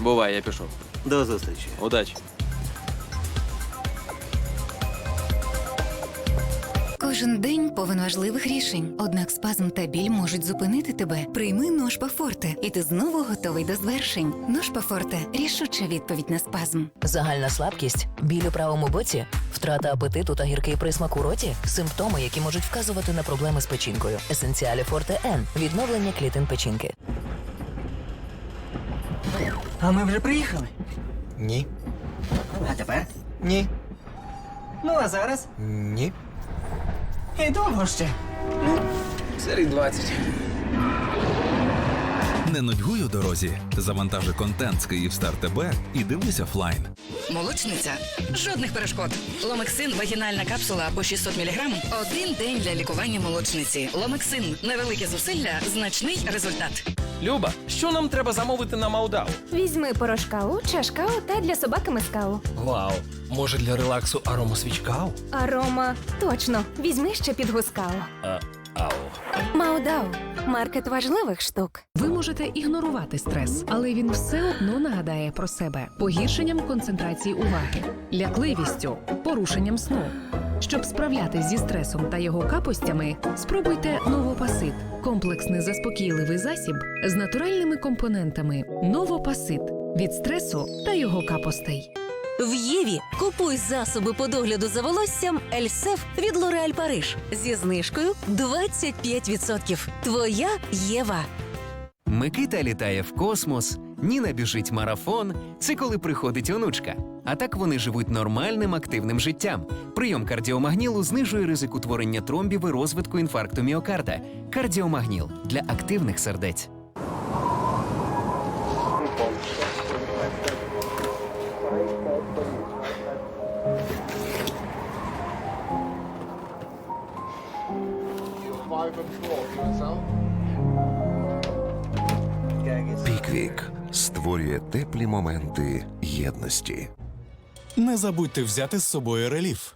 Бувай, я пішов. До зустрічі. Удачі. Кожен день повен важливих рішень. Однак спазм та біль можуть зупинити тебе. Прийми Ношпа Форте, і ти знову готовий до звершень. Ношпа Форте рішуча відповідь на спазм. Загальна слабкість, біль у правому боці, втрата апетиту та гіркий присмак у роті симптоми, які можуть вказувати на проблеми з печінкою. Есенціалі Форте Н відновлення клітин печінки. А ми вже приїхали. Ні. А тепер? Ні. Ну а зараз? Ні. І довго ще. Серій 20. Не нудьгуй у дорозі. Завантажи контент з Київстар ТБ і дивись офлайн. Молочниця. Жодних перешкод. Ломексин вагінальна капсула по 600 мг. Один день для лікування молочниці. Ломексин. Невелике зусилля, значний результат. Люба, що нам треба замовити на Маудау? Візьми порошкау, чашкау та для собаки мискау. Вау, може для релаксу аромасвічкау? Арома. Точно. Візьми ще підгускау. А. Маудау. Маркет важливих штук. Ви можете ігнорувати стрес, але він все одно нагадає про себе погіршенням концентрації уваги, лякливістю, порушенням сну. Щоб справлятись зі стресом та його капостями, спробуйте новопасит комплексний заспокійливий засіб з натуральними компонентами Новопасит від стресу та його капостей. В Єві купуй засоби по догляду за волоссям Ельсеф від Лореаль Париж зі знижкою 25%. Твоя Єва. Микита літає в космос, Ніна біжить марафон. Це коли приходить онучка. А так вони живуть нормальним активним життям. Прийом кардіомагнілу знижує ризик утворення тромбів і розвитку інфаркту міокарда. Кардіомагніл для активних сердець. Піквік створює теплі моменти єдності. Не забудьте взяти з собою реліф.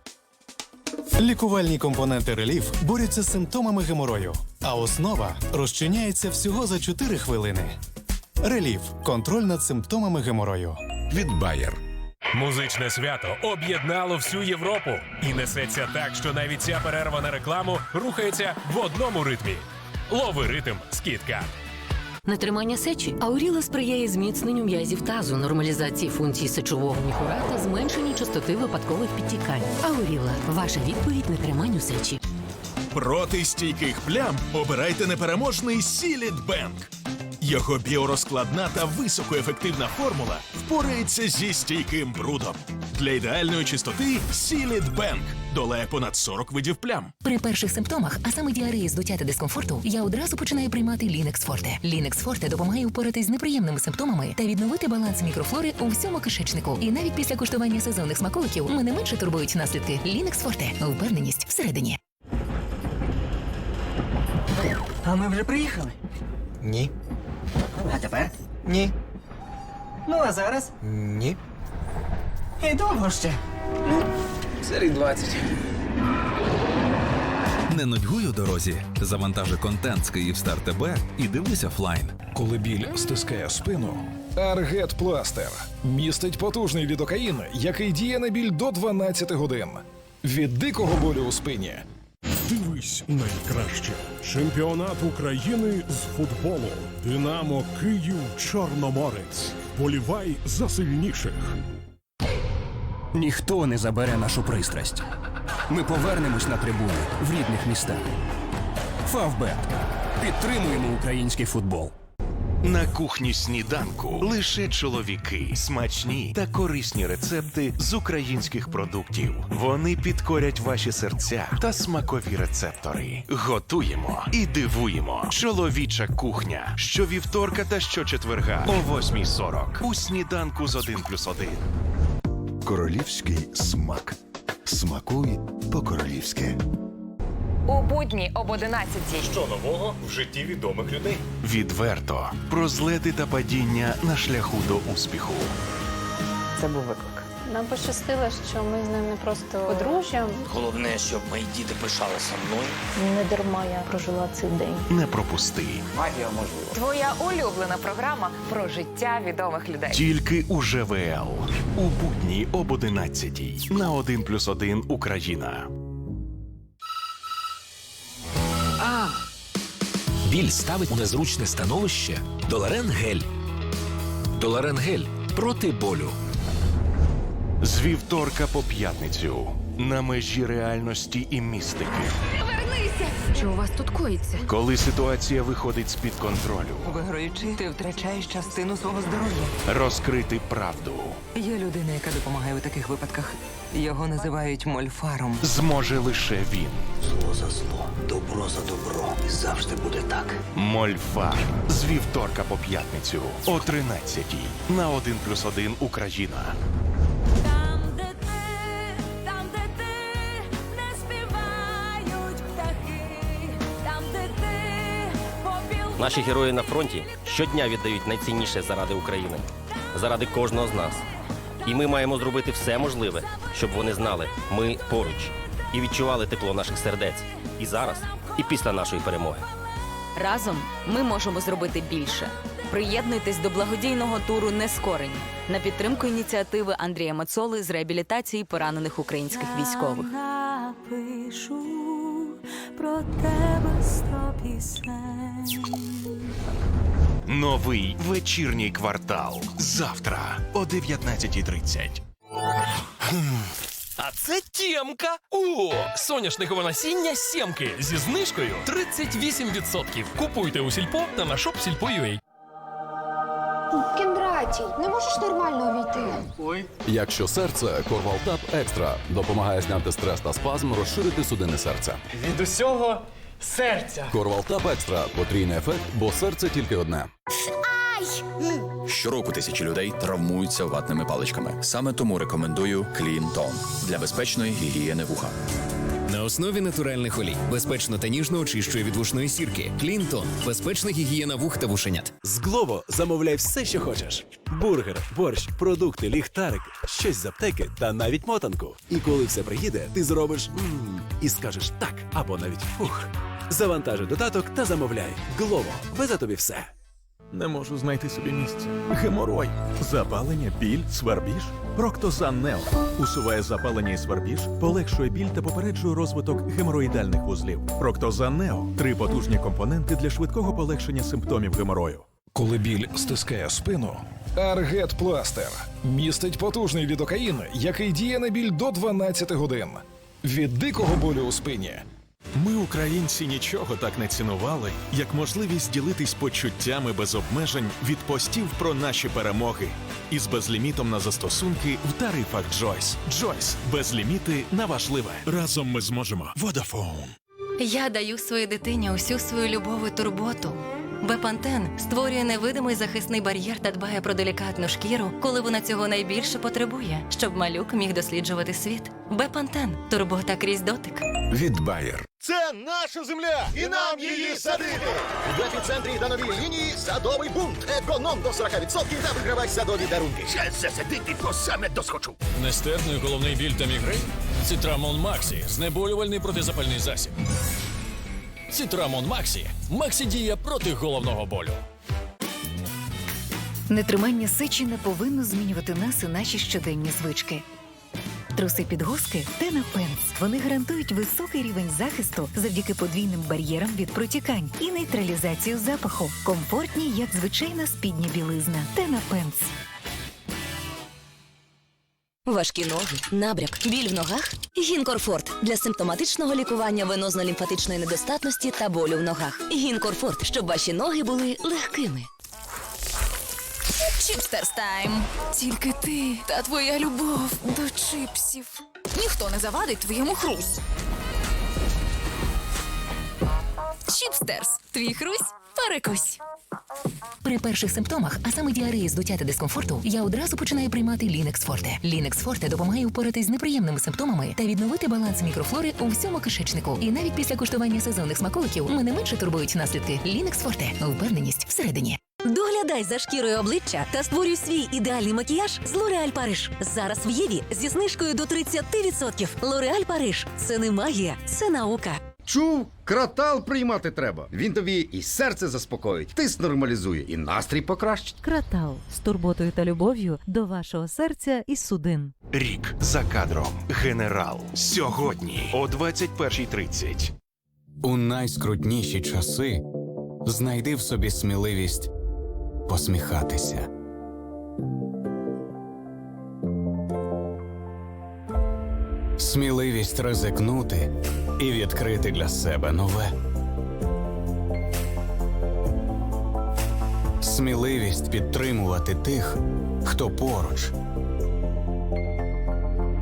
Лікувальні компоненти реліф борються з симптомами геморою, а основа розчиняється всього за 4 хвилини. Реліф контроль над симптомами геморою. Від Bayer. Музичне свято об'єднало всю Європу і несеться так, що навіть ця перерва на рекламу рухається в одному ритмі. Лови ритм з KitKat. Нетримання сечі. Ауріла сприяє зміцненню м'язів тазу, нормалізації функцій сечового міхура та зменшенню частоти випадкових підтікань. Ауріла ваша відповідь нетриманню сечі. Проти стійких плям обирайте непереможний Сіліт Бенк. Його біорозкладна та високоефективна формула впорається зі стійким брудом. Для ідеальної чистоти Сіліт Бенк долає понад 40 видів плям. При перших симптомах, а саме діареї, здуття та дискомфорту, я одразу починаю приймати Лінекс Форте. Лінекс Форте допомагає впоратись з неприємними симптомами та відновити баланс мікрофлори у всьому кишечнику. І навіть після куштування сезонних смаколиків мене менше турбують наслідки. Лінекс Форте впевненість всередині. А ми вже приїхали. Ні. А тепер? Ні. Ну а зараз? Ні. І довго ще. Серій 20. Не нудьгуй у дорозі. Завантажи контент з Київстар ТБ і дивись офлайн. Коли біль стискає спину, Аргет Пластер містить потужний лідокаїн, який діє на біль до 12 годин. Від дикого болю у спині. Дивись найкраще. Чемпіонат України з футболу. Динамо Київ Чорноморець. Болівай за сильніших. Ніхто не забере нашу пристрасть. Ми повернемось на трибуни в рідних містах. Фавбет. Підтримуємо український футбол. На кухні сніданку лише чоловіки, смачні та корисні рецепти з українських продуктів. Вони підкорять ваші серця та смакові рецептори. Готуємо і дивуємо. Чоловіча кухня щовівторка та щочетверга о 8.40 у сніданку з 1 плюс 1. Королівський смак. Смакуй по-королівськи. У будні об 11 Що нового в житті відомих людей? Відверто про злети та падіння на шляху до успіху. Це був виклик. Нам пощастило, що ми з ним не просто подружжя. Головне, щоб мої діти пишалися мною. Не дарма я прожила цей день. Не пропусти. Магія можлива. Твоя улюблена програма про життя відомих людей. Тільки у ЖВЛ. У будні об 11 на 1+,1 Україна. Біль ставить у незручне становище. Доларен гель. Доларен гель проти болю. З вівторка по п'ятницю на межі реальності і містики. Що у вас тут коїться? Коли ситуація виходить з-під контролю, Виграючи, ти втрачаєш частину свого здоров'я. розкрити правду Є людина, яка допомагає у таких випадках. Його називають мольфаром. зможе лише він. Зло за зло, добро за добро. І завжди буде так. Мольфар з вівторка по п'ятницю о 13 на 1+,1 Україна. Наші герої на фронті щодня віддають найцінніше заради України, заради кожного з нас. І ми маємо зробити все можливе, щоб вони знали, ми поруч і відчували тепло наших сердець і зараз, і після нашої перемоги. Разом ми можемо зробити більше. Приєднуйтесь до благодійного туру Нескорені на підтримку ініціативи Андрія Мацоли з реабілітації поранених українських військових. Напишу про тебе сто пісень. Новий вечірній квартал. Завтра о 19.30. А це тємка. О, соняшникове насіння сімки зі знижкою 38%. Купуйте у сільпо та на shopsilpo.ua. Кіндратій, не можеш нормально увійти? Ой. Якщо серце, Корвалтап Екстра допомагає зняти стрес та спазм, розширити судини серця. Від усього серця. Корвалтап Екстра потрійний ефект, бо серце тільки одне. Щороку тисячі людей травмуються ватними паличками. Саме тому рекомендую Clean Tone для безпечної гігієни вуха. На основі натуральних олій безпечно та ніжно очищує від вушної сірки. Клінтон безпечна гігієна вух та вушенят. З Глово замовляй все, що хочеш: бургер, борщ, продукти, ліхтарик, щось з аптеки та навіть мотанку. І коли все приїде, ти зробиш «Мм» і скажеш так або навіть фух. Завантажи додаток та замовляй. Глово везе тобі все. Не можу знайти собі місця. Геморой, запалення, біль, свербіж. Проктозан Нео усуває запалення і свербіж, полегшує біль та попереджує розвиток геморроїдальних вузлів. Проктозан Нео три потужні компоненти для швидкого полегшення симптомів геморою. Коли біль стискає спину, Аргет Пластер містить потужний лідокаїн, який діє на біль до 12 годин. Від дикого болю у спині Ми, українці, нічого так не цінували, як можливість ділитись почуттями без обмежень від постів про наші перемоги із безлімітом на застосунки в тарифах Джойс. Джойс безліміти на важливе. Разом ми зможемо. Водафон. Я даю своїй дитині усю свою любов і турботу. Бепантен створює невидимий захисний бар'єр та дбає про делікатну шкіру, коли вона цього найбільше потребує, щоб малюк міг досліджувати світ. Бепантен турбота крізь дотик. від Bayer. Це наша земля, і нам її садити. В епіцентрі та новій лінії садовий бунт. Економ до 40% та вигравай садові дарунки. Ще засадити то саме досхочу. Нестерпний головний біль та мігрень? Цитрамон Максі знеболювальний протизапальний засіб. Цитрамон Максі. Максі діє проти головного болю. Нетримання сечі не повинно змінювати нас і наші щоденні звички. Труси підгузки Тенапенс. Вони гарантують високий рівень захисту завдяки подвійним бар'єрам від протікань і нейтралізацію запаху. Комфортні, як звичайна спідня білизна. Тенапенс. Важкі ноги, набряк, біль в ногах. Гінкорфорт для симптоматичного лікування венозно-лімфатичної недостатності та болю в ногах. Гінкорфорт, щоб ваші ноги були легкими. Чіпстерс тайм. Тільки ти та твоя любов до чипсів. Ніхто не завадить твоєму хрус. Чіпстерс. Твій хрусь перекусь. При перших симптомах, а саме діареї, здуття та дискомфорту, я одразу починаю приймати Лінекс Форте. Лінекс Форте допомагає впоратись з неприємними симптомами та відновити баланс мікрофлори у всьому кишечнику. І навіть після куштування сезонних смаколиків мене менше турбують наслідки. Лінекс Форте. Впевненість всередині. Доглядай за шкірою обличчя та створюй свій ідеальний макіяж з L'Oréal Париж. Зараз в Єві зі знижкою до 30%. L'Oréal Париж – це не магія, це наука. Чув, кратал приймати треба. Він тобі і серце заспокоїть, тиск нормалізує, і настрій покращить. Кратал з турботою та любов'ю до вашого серця і судин. Рік за кадром. Генерал. Сьогодні о 21.30. У найскрутніші часи знайди в собі сміливість посміхатися. Сміливість ризикнути і відкрити для себе нове. Сміливість підтримувати тих, хто поруч.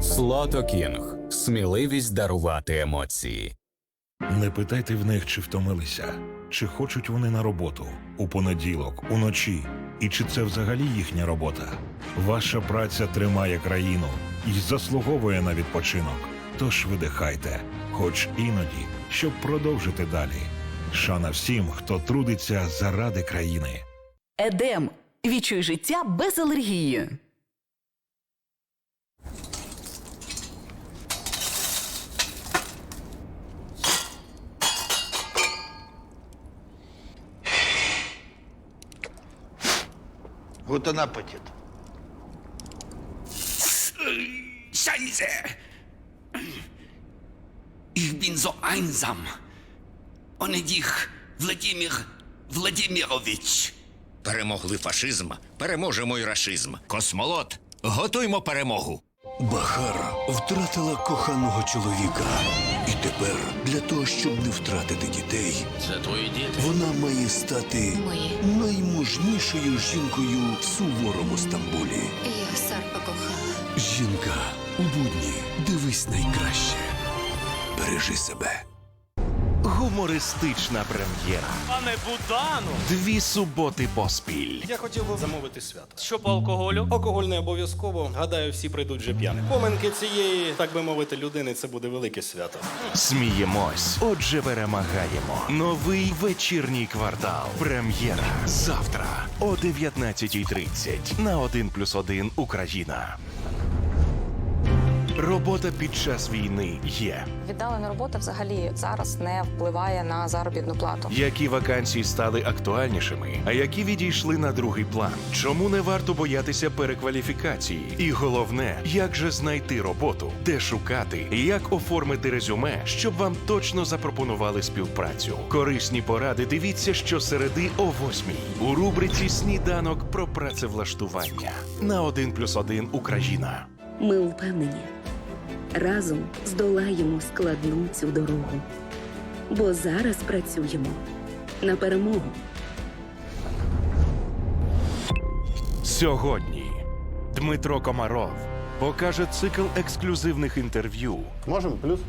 Слото Кінг. Сміливість дарувати емоції. Не питайте в них, чи втомилися, чи хочуть вони на роботу у понеділок, уночі, і чи це взагалі їхня робота. Ваша праця тримає країну і заслуговує на відпочинок. Тож видихайте, хоч іноді, щоб продовжити далі. Шана всім, хто трудиться заради країни. Едем. Відчуй життя без алергії. Guten Appetit. Scheiße! Ich bin so einsam. Ohne dich, Владимир Владимирович. Перемогли фашизм, переможемо й рашизм. Космолот, готуймо перемогу. Бахар втратила коханого чоловіка. І тепер для того, щоб не втратити дітей, Це твої діти. вона має стати наймужнішою жінкою в суворому Стамбулі. Я Сарпа кохала. Жінка у будні дивись найкраще. Бережи себе. Гумористична прем'єра. Пане Будану! Дві суботи поспіль. Я хотів би замовити свято. Що по алкоголю? Алкоголь не обов'язково. Гадаю, всі прийдуть вже п'яні. Поминки цієї, так би мовити, людини це буде велике свято. Сміємось, отже, перемагаємо. Новий вечірній квартал. Прем'єра завтра о 19.30 на 1+,1 Україна. Робота під час війни є. Віддалена робота взагалі зараз не впливає на заробітну плату. Які вакансії стали актуальнішими, а які відійшли на другий план? Чому не варто боятися перекваліфікації? І головне, як же знайти роботу, де шукати, і як оформити резюме, щоб вам точно запропонували співпрацю. Корисні поради дивіться щосереди о 8 у рубриці Сніданок про працевлаштування на 1+,1 Україна. Ми впевнені, разом здолаємо складну цю дорогу, бо зараз працюємо на перемогу. Сьогодні Дмитро Комаров покаже цикл ексклюзивних інтерв'ю. Можемо плюс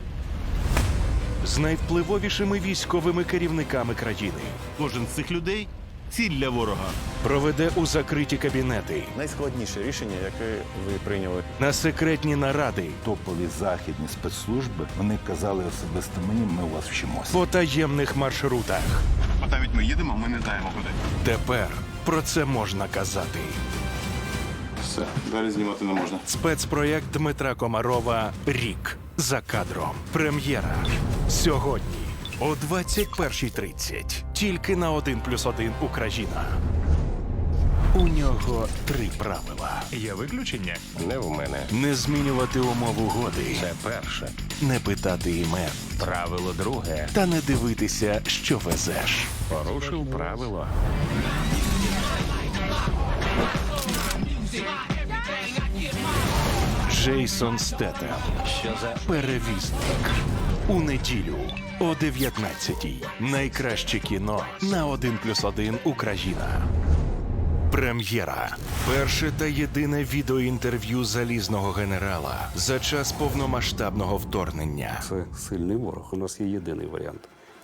з найвпливовішими військовими керівниками країни. Кожен з цих людей ціль для ворога. Проведе у закриті кабінети Найскладніше рішення, яке ви прийняли. на секретні наради Топові західні спецслужби вони казали особисто мені, ми у вас вчимося. по таємних маршрутах. А навіть ми їдемо, ми не знаємо куди. Тепер про це можна казати. Все, далі знімати не можна. Спецпроєкт Дмитра Комарова Рік за кадром. Прем'єра сьогодні о 21.30. Тільки на 1+,1 Україна. У нього три правила. Є виключення? Не в мене. Не змінювати умов угоди. Це перше. Не питати імен. Правило друге. Та не дивитися, що везеш. Порушив правило. Джейсон Стетем. Що за перевізник? У неділю о 19-й. Найкраще кіно на 1+,1 Україна. Прем'єра. Перше та єдине відеоінтерв'ю залізного генерала за час повномасштабного вторгнення. Це сильний ворог. У нас є єдиний варіант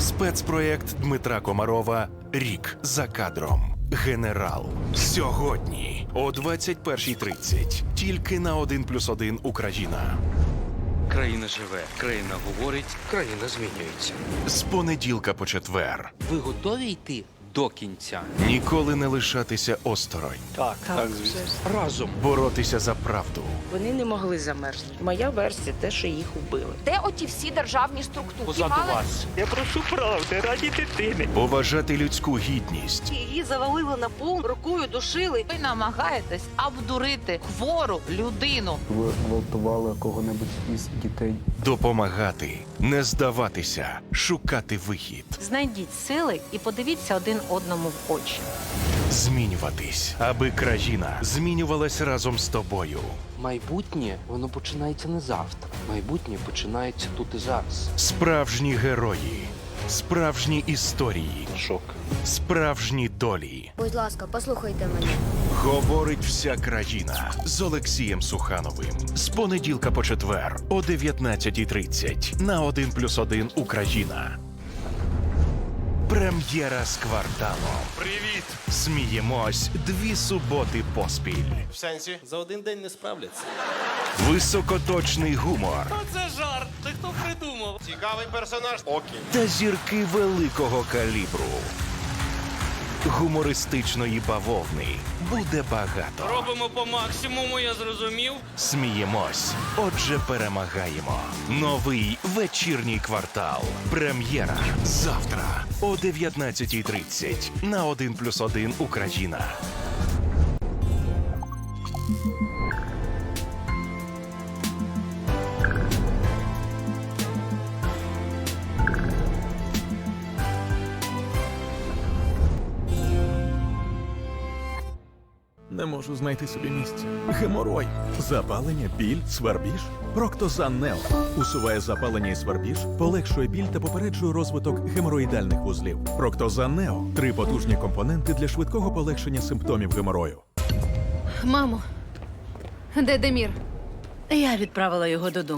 Спецпроєкт Дмитра Комарова Рік за кадром. Генерал. Сьогодні о 21.30. Тільки на 1+,1 Україна. Країна живе, країна говорить, країна змінюється. З понеділка по четвер. Ви готові йти до кінця? Ніколи не лишатися осторонь. Так, так, звісно. Разом. Боротися за правду. Вони не могли замерзнути. Моя версія те, що їх убили. Де оті всі державні структури? Позаду вас. Я прошу правди раді дитини. Поважати людську гідність. Її завалили на пол, рукою душили. Ви намагаєтесь обдурити хвору людину. Ви гвалтували кого-небудь із дітей. Допомагати, не здаватися, шукати вихід, Знайдіть сили і подивіться один одному в очі. змінюватись, аби країна змінювалась разом з тобою. Майбутнє воно починається не завтра. Майбутнє починається тут і зараз. Справжні герої, справжні історії, Шок. справжні долі. Будь ласка, послухайте мене. Говорить вся країна з Олексієм Сухановим. З понеділка по четвер о 19.30 на 1+,1 Україна. Прем'єра з кварталом. Привіт! Сміємось дві суботи поспіль. В сенсі? За один день не справляться. Високоточний гумор Оце жарт! Ти хто придумав? Цікавий персонаж. Окей. та зірки великого калібру. Гумористичної бавовни буде багато. Робимо по максимуму, я зрозумів. Сміємось, отже, перемагаємо. Новий вечірній квартал. Прем'єра завтра о 19.30 на 1+,1 Україна. Можу знайти собі місце. Геморой, запалення, біль, свербіж. Проктозан Нео усуває запалення і свербіж, полегшує біль та попереджує розвиток геморроїдальних вузлів. Проктозан Нео три потужні компоненти для швидкого полегшення симптомів геморою. Мамо, де Демір? Я відправила його додому.